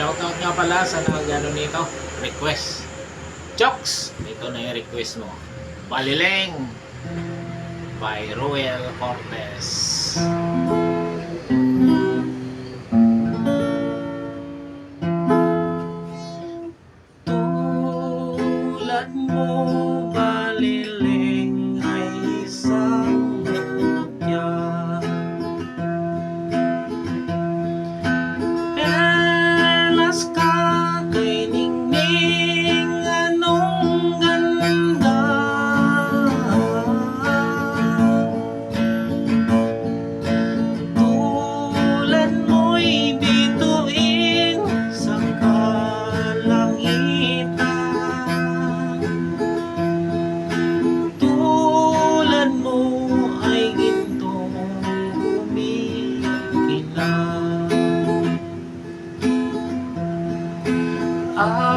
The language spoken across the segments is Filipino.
Shoutout nga pala sa nakagano nito. Request. Chocks! Ito na yung request mo. Balileng! By Royal Cortez. I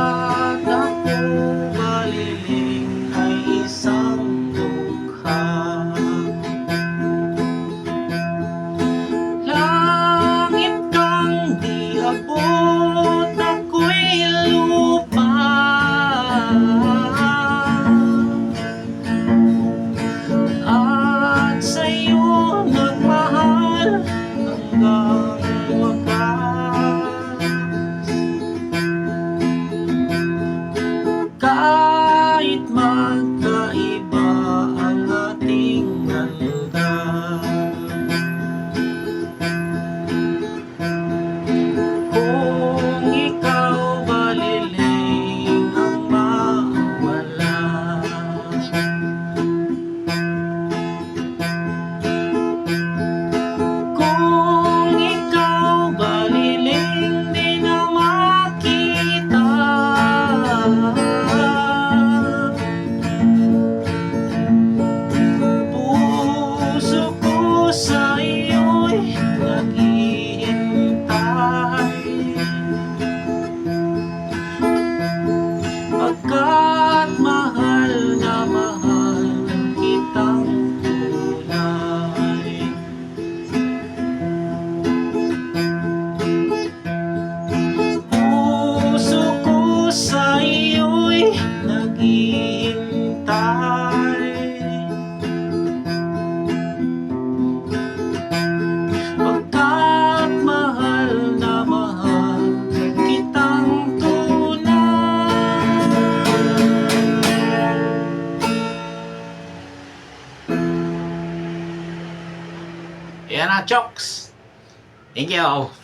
Ayan na, Chokes. Thank you.